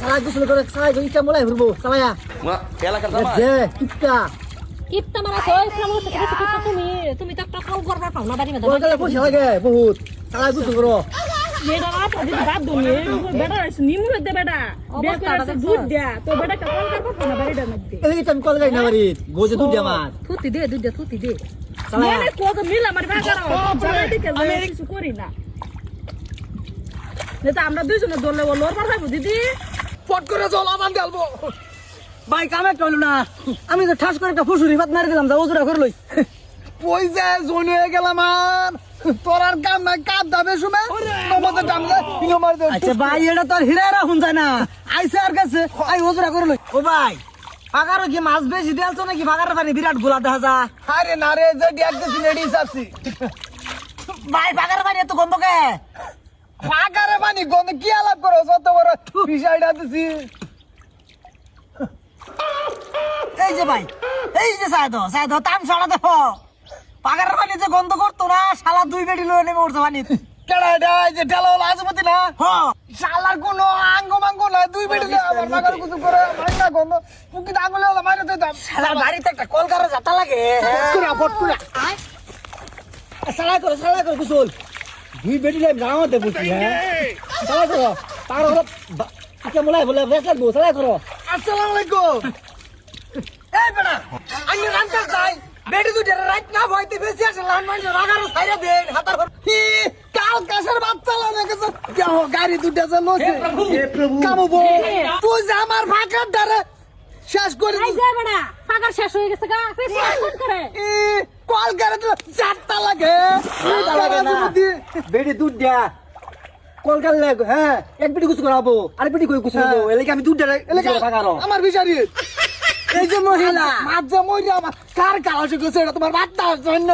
সালাই গোসল করে সালাই করে ইটা মোলাই ঘুরবো সালায়া। মা এলাকার যে কিপটা। কিপটা মারা সই ইসলাম তুমি তুমি তো একটা কল করবার পাও না বাড়ি মধ্যে কলকাতা পয়সা লাগে বহুত। সালাই গোসল করো। বেটা রাত দিদি বাদ দুনি বেটা নিমু দে বেটা। বিয়া করে আছে দুধ দেয়া তো বেটা কা কল করব না বাড়িটার মধ্যে। এদিকে তুমি কল গাই না বাড়ি গোজে দুধ দিয়ে আমার থুতি দে দুধ দে থুতি দে। মানে কত মিল আমার দিকে আমি কিছু করি না। নেতা আমরা দুইজনে দলে লড়বার পাইবো দিদি। পট করে জল আমান ডালবো। ভাই কামে চলো না। আমি তো ঠাস করে একটা ফুসুরি ভাত মারি দিলাম যা ওজুরা করে লই। পয়সা জনে হয়ে গেলাম আর। তোর আর কাম নাই কাপ দাবে শুনে তোমাদের দাম আচ্ছা ভাই এটা তো আর হিরারা হুন যায় না। আইসে আর কাছে আই ওজুরা করে লই। ও ভাই পাগারও কি মাছ বেশি দেলছো নাকি? পাগারের পানি বিরাট গোলা দেখা যা আরে না রে যে ডিয়াক দিছি সাপসি ভাই পাগারের পানি এত গন্ধ কে? ফাগারে পানি গন্ধ কি আলাপ করো? যত বড় বিষয়টা দিছি। এই যে ভাই এই যে সাইদ সাইদ তাম ছড়া দেখো পাগারের পানি যে গন্ধ করতো না শালা দুই বেটি লয়ে নেমে উঠছে পানি কেডা এটা? এই যে ঢেলা হলো আজমতি না? হ। শালার কোনো আঙ্গ মাঙ্গ না দুই বেটি আমার মাগার কিছু করে মাই না গন্ধ। পুকি আঙ্গুলে হলো মাইরে দে দাম। শালার বাড়িতে একটা কলকারে যাতা লাগে কুড়া ফট কুড়া সালাই করে সালাই করে কুসুল দুই বেটি লাইম জামাতে বুঝছি হ্যাঁ সালাই করো পাগার হলো ইকে মোলাই বলে লাগবো সালাই করো আসসালামু আলাইকুম। এই বেটা আমি রান্তা যাই বেটি দুইটা রাইট না ভয়তে বেশি আছে লান মানুষ রাগারো ছাইরা দে হাতার হি কাল কাশের বাচ্চা লাগে গেছে কেহ গাড়ি দুইটা যে লছে। হে প্রভু কামবো তুই যে আমার ফাঁকার দ্বারে শেষ করে আই যা বেটা পাগার শেষ হয়ে গেছে গা। বেশি করে কল করে তো চারটা লাগে। বেড়ে না। বেটি দুধ দেয়া কলকার লাগ হ্যাঁ এক বেটি কুসু করাবো আর বেটি কই কুসু করাবো এলাকা আমি দুধ দেয়া এলাকা আমার বিচারি। এই যে মহিলা। মহিলা আমার। কার কাজ গেছে এটা তোমার বাচ্চার জন্য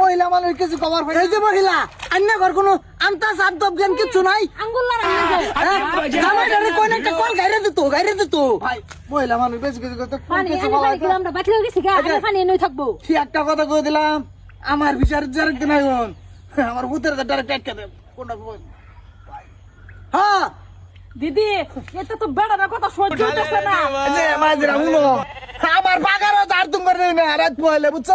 মহিলা মানুষ কিছু কভার এই যে মহিলা অন্য ঘর কোনো আন্তা সাত দব জ্ঞান কিচ্ছু নাই? হ্যাঁ? জামাইটারে কই না একটা কল গাইরে দিত গাইরে দিত ভাই মহিলা মানুষ বেশি কিছু করতে পানি কিছু আমরা বাতলে গেছি গা আমি পানি এনে থাকব। কি একটা কথা কই দিলাম আমার বিচার জারেক দিন আইন আমার ভূতের ডাইরেক্ট আটকে দে কোনটা হ্যাঁ দিদি এটা তো বেড়ার কথা সহ্য হইতেছে না। যে মাঝরা হুনো আমার বাগারও তার তুম করে না রাত পয়লে বুঝছ?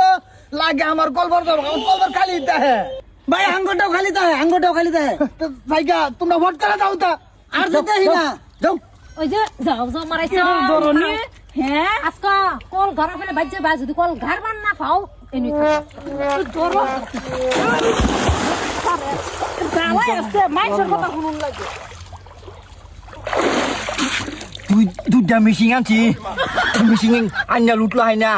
লাগে আমার কলবার কলবার খালি দিতে হ্যাঁ। ভাই আঙ্গটাও খালি দেয় আঙ্গটাও খালি দেয় জায়গা তোমরা ভোট করে দাও তা। আর দিতে হি না। যাও। ওই যে যাও যাও মারাইছে ধরনি হ্যাঁ? আজকা কল ঘর ফেলে বাজে বাজ যদি কল ঘর বান না পাও এনে ধরো। জ্বালাই আছে মাইসের কথা শুনুন লাগে। তুই দুটা মিশিং আনছি মিশিং আন্না লুটলো হয় না